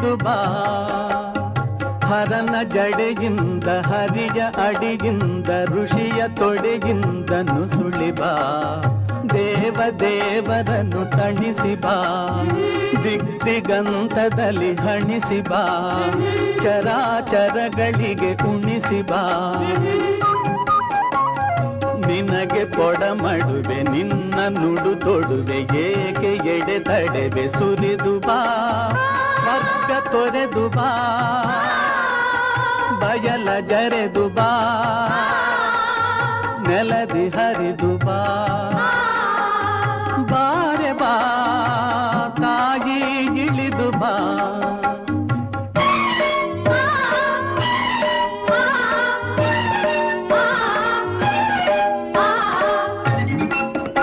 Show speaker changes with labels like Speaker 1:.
Speaker 1: ಇಳಿದು ಬಾ. ಹರನ ಜಡೆಯಿಂದ, ಹರಿಯ ಅಡಿಯಿಂದ, ಋಷಿಯ ತೊಡೆಯಿಂದ ಸುಳಿಬಾ ಬಾ. ದೇವ ದೇವರನ್ನು ತಣಿಸಿ ಬಾ. ದಿಗ್ದಿಗಂತದಲ್ಲಿ ಹಣಿಸಿ ಬಾ. ಚರಾಚರಗಳಿಗೆ ಉಣಿಸಿ ಬಾ. ನಿನಗೆ ಕೊಡ ಮಾಡುವೆ ನಿನ್ನ ನುಡು ತೊಡುವೆ ಏಕೆ ಎಡೆ ತಡೆವೆ ಸುರಿದು ಬಾ. ಸ್ವರ್ಗ ತೊರೆದು ದುಬಾ ಬಯಲ ಜರೆ ದುಬಾ ನೆಲದಿ ಹರಿ ದುಬಾ ಬಾರೆ ಬಾ ತಾಯಿ ಇಳಿದು ಬಾ.